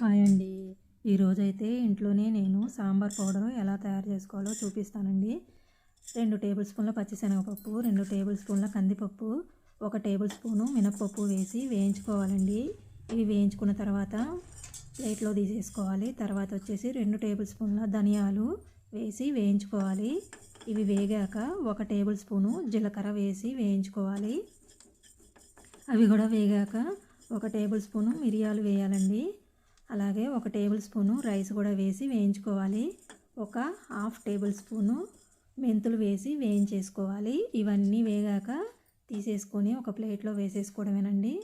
Hi అండి. ఈరోజైతే ఇంట్లోనే నేను సాంబార్ పౌడర్ ఎలా తయారు చేసుకోవాలో చూపిస్తానండి. రెండు టేబుల్ స్పూన్ల పచ్చిశనగపప్పు రెండు టేబుల్ స్పూన్ల కందిపప్పు ఒక టేబుల్ స్పూను మినప్పప్పు వేసి వేయించుకోవాలండి. ఇవి వేయించుకున్న తర్వాత ప్లేట్లో తీసేసుకోవాలి. తర్వాత వచ్చేసి రెండు టేబుల్ స్పూన్ల ధనియాలు వేసి వేయించుకోవాలి. ఇవి వేగాక ఒక టేబుల్ స్పూను జీలకర్ర వేసి వేయించుకోవాలి. అవి కూడా వేగాక ఒక టేబుల్ స్పూను మిరియాలు వేయాలండి. అలాగే ఒక టేబుల్ స్పూను రైస్ కూడా వేసి వేయించుకోవాలి. ఒక హాఫ్ టేబుల్ స్పూను మెంతులు వేసి వేయించేసుకోవాలి. ఇవన్నీ వేగాక తీసేసుకొని ఒక ప్లేట్లో వేసేసుకోవడమేనండి.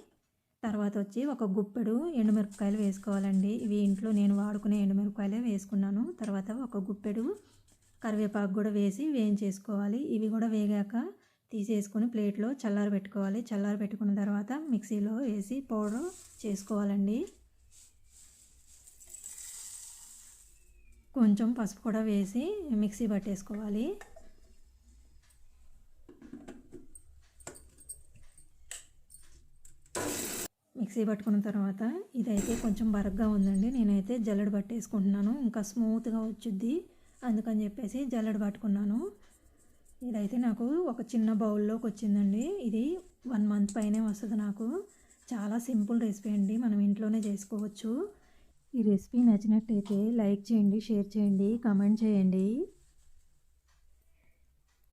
తర్వాత వచ్చి ఒక గుప్పెడు ఎండుమిరపకాయలు వేసుకోవాలండి. ఇవి ఇంట్లో నేను వాడుకునే ఎండుమిరపకాయలే వేసుకున్నాను. తర్వాత ఒక గుప్పెడు కరివేపాకు కూడా వేసి వేయించేసుకోవాలి. ఇవి కూడా వేగాక తీసేసుకొని ప్లేట్లో చల్లారి పెట్టుకోవాలి చల్లారి పెట్టుకున్న తర్వాత మిక్సీలో వేసి పౌడర్ చేసుకోవాలండి. కొంచెం పసుపు కూడా వేసి మిక్సీ పట్టేసుకోవాలి. మిక్సీ పట్టుకున్న తర్వాత ఇదైతే కొంచెం బరగ్గా ఉందండి. నేనైతే జల్లెడ పట్టేసుకుంటున్నాను. ఇంకా స్మూత్గా వచ్చుద్ది. అందుకని చెప్పేసి జల్లెడ పట్టుకున్నాను. ఇదైతే నాకు ఒక చిన్న బౌల్లోకి వచ్చిందండి. ఇది వన్ మంత్ పైనే వస్తుంది నాకు. చాలా సింపుల్ రెసిపీ అండి. మనం ఇంట్లోనే చేసుకోవచ్చు. ఈ రెసిపీ నచ్చినట్టయితే లైక్ చేయండి షేర్ చేయండి కామెంట్ చేయండి.